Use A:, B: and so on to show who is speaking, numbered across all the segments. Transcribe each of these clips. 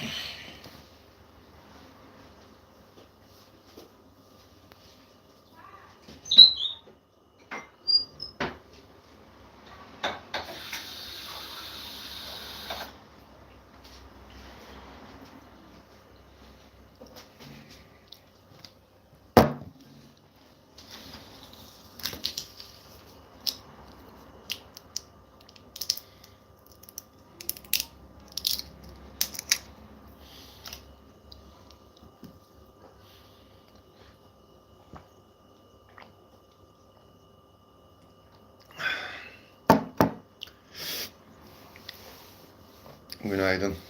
A: Thank you. Günaydın.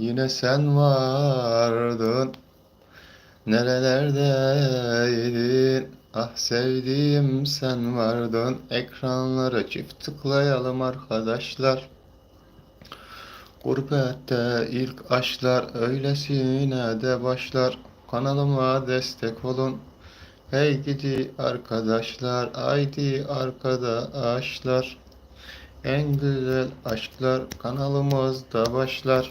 A: yine sen vardın. Nerelerdeydin? Ah sevdiğim sen vardın. Ekranlara çift tıklayalım arkadaşlar. Gurbette ilk aşklar öylesine de başlar. Kanalıma destek olun. Hey gidi arkadaşlar, haydi arkadaşlar. En güzel aşklar kanalımızda başlar.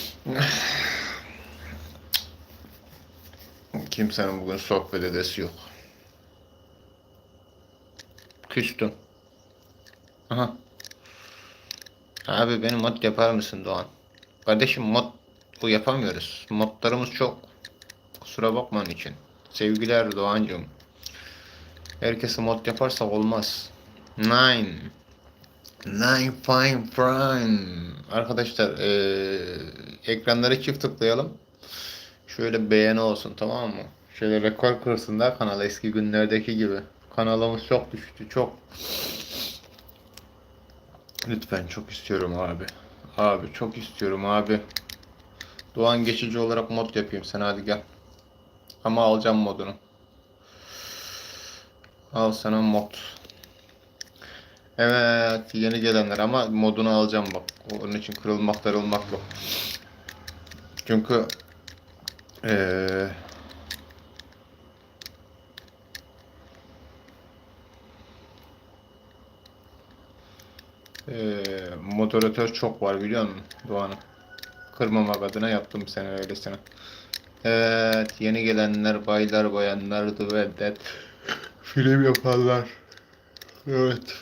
A: kimsenin bugün sohbet edesi yok küstüm aha Abi benim mod yapar mısın Doğan? Kardeşim mod bu yapamıyoruz. Modlarımız çok. Kusura bakma onun için. Sevgiler Doğancığım. Herkese mod yaparsa olmaz. Nine. Nine fine fine. Arkadaşlar eee ekranları çift tıklayalım. Şöyle beğeni olsun tamam mı? Şöyle rekor kırsın da kanal eski günlerdeki gibi. Kanalımız çok düştü çok. Lütfen çok istiyorum abi. Abi çok istiyorum abi. Doğan geçici olarak mod yapayım sen hadi gel. Ama alacağım modunu. Al sana mod. Evet yeni gelenler ama modunu alacağım bak. Onun için kırılmak darılmak yok. Çünkü eee Ee, moderatör çok var biliyor musun Doğan'ım? Kırmamak adına yaptım seni öylesine. Evet yeni gelenler baylar bayanlar düveldet. Film yaparlar. Evet.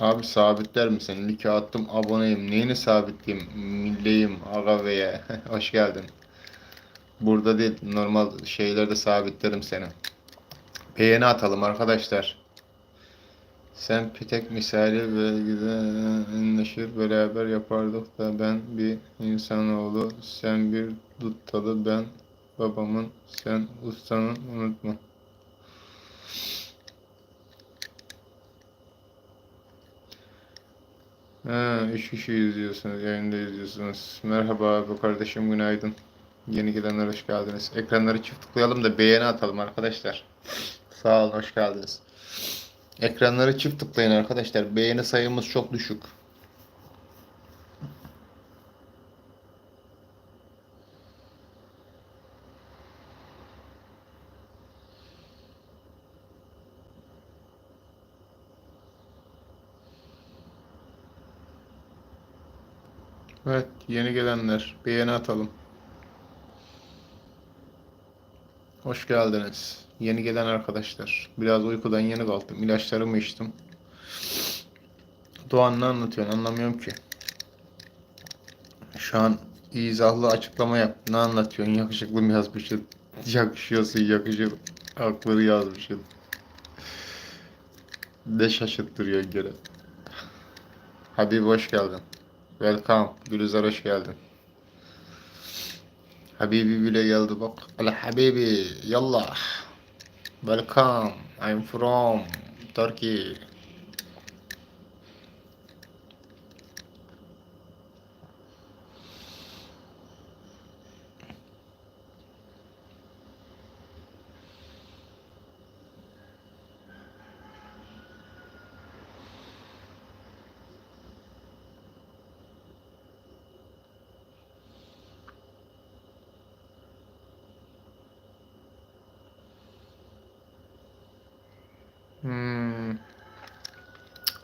A: Abi sabitler misin? Like attım aboneyim. Neyini sabitleyeyim? Milleyim aga veye. Hoş geldin. Burada değil normal şeylerde sabitlerim seni. Beğeni atalım arkadaşlar. Sen pitek misali ve güzelleşir beraber yapardık da ben bir insanoğlu sen bir duttalı ben babamın sen ustanın unutma. Ha, üç kişi izliyorsunuz, yayında izliyorsunuz. Merhaba abi kardeşim günaydın. Yeni gelenler hoş geldiniz. Ekranları çift tıklayalım da beğeni atalım arkadaşlar. Sağ olun, hoş geldiniz. Ekranları çift tıklayın arkadaşlar. Beğeni sayımız çok düşük. Evet, yeni gelenler beğeni atalım. Hoş geldiniz. Yeni gelen arkadaşlar. Biraz uykudan yeni kalktım. İlaçlarımı içtim. Doğan ne anlatıyorsun anlamıyorum ki. Şu an izahlı açıklama yap. Ne anlatıyorsun? Yakışıklı mı yazmışsın? Yakışıyorsun yakışır. Hakları yazmışsın. Ne şaşırttırıyor gene. Habib hoş geldin. Welcome. Gülizar hoş geldin. Habibi bile geldi bak. Ala Habibi yallah. Welcome. I'm from Turkey.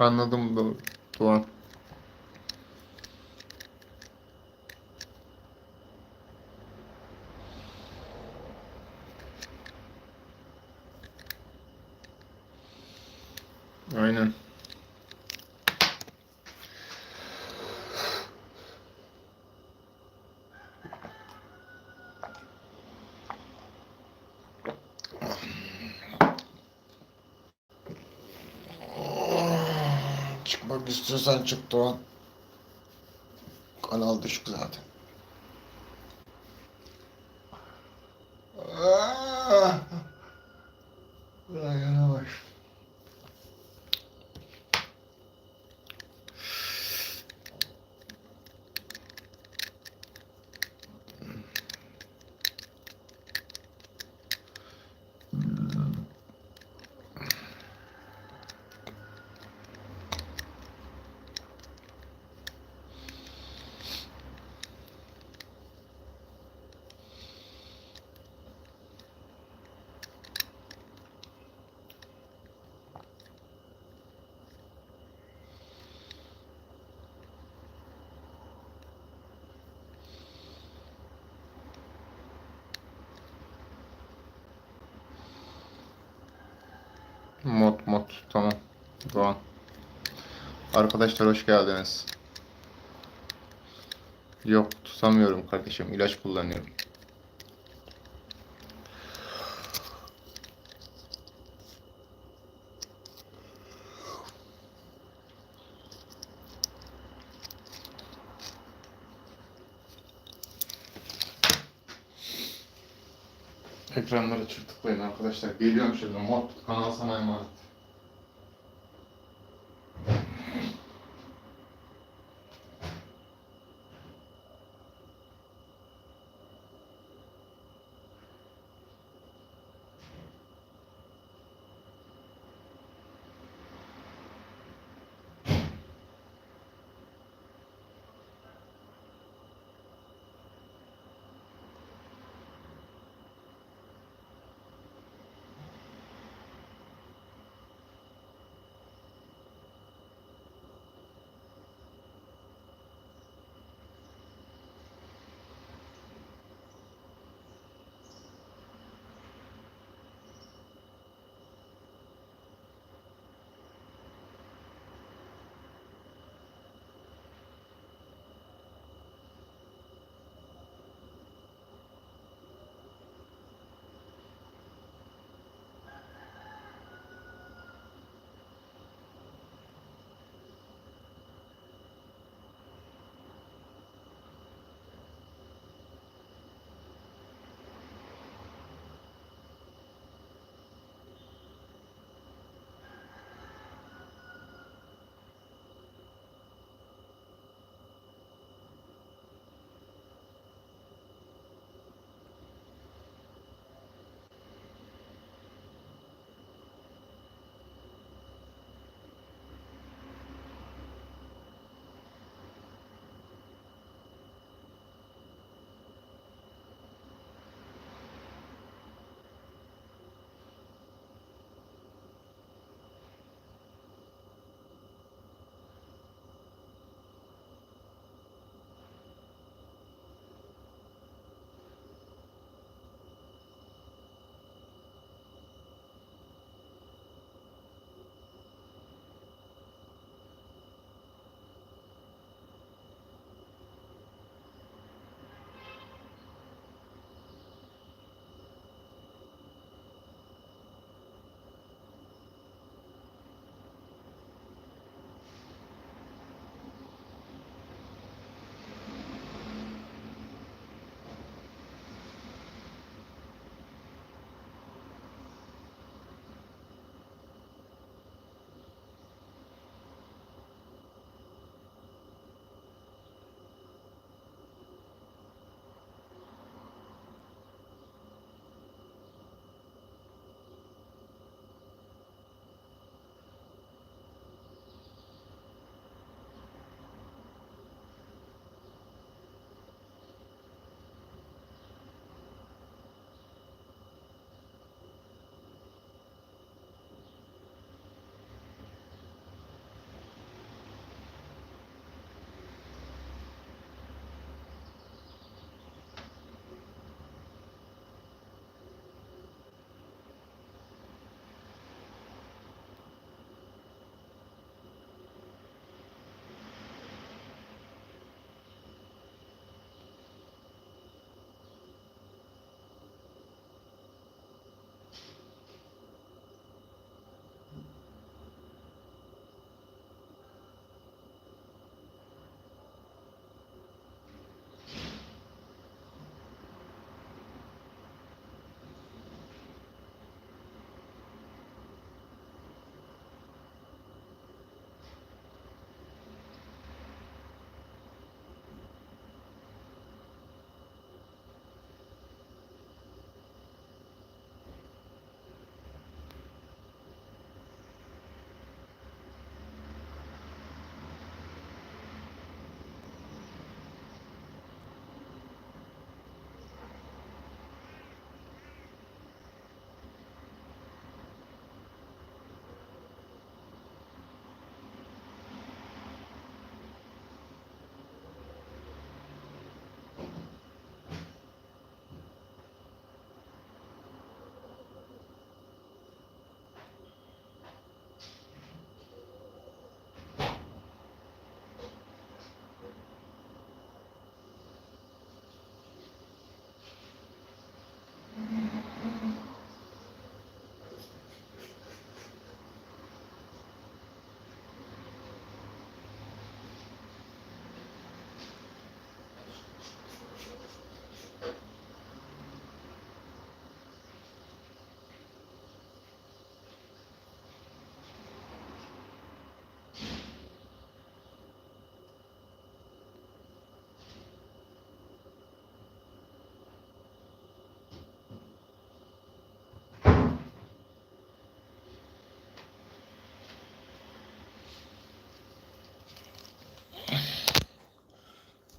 A: Anladım bu Doğan. Aynen. Çıkmak istiyorsan çık Doğan. Kanal düşük zaten. Mod mod tamam. Doğan. Arkadaşlar hoş geldiniz. Yok tutamıyorum kardeşim. ilaç kullanıyorum. Ekranları çırtıklayın arkadaşlar. Geliyorum şimdi. Mod kanal sana emanet.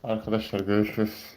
A: Arkadaşlar görüşürüz.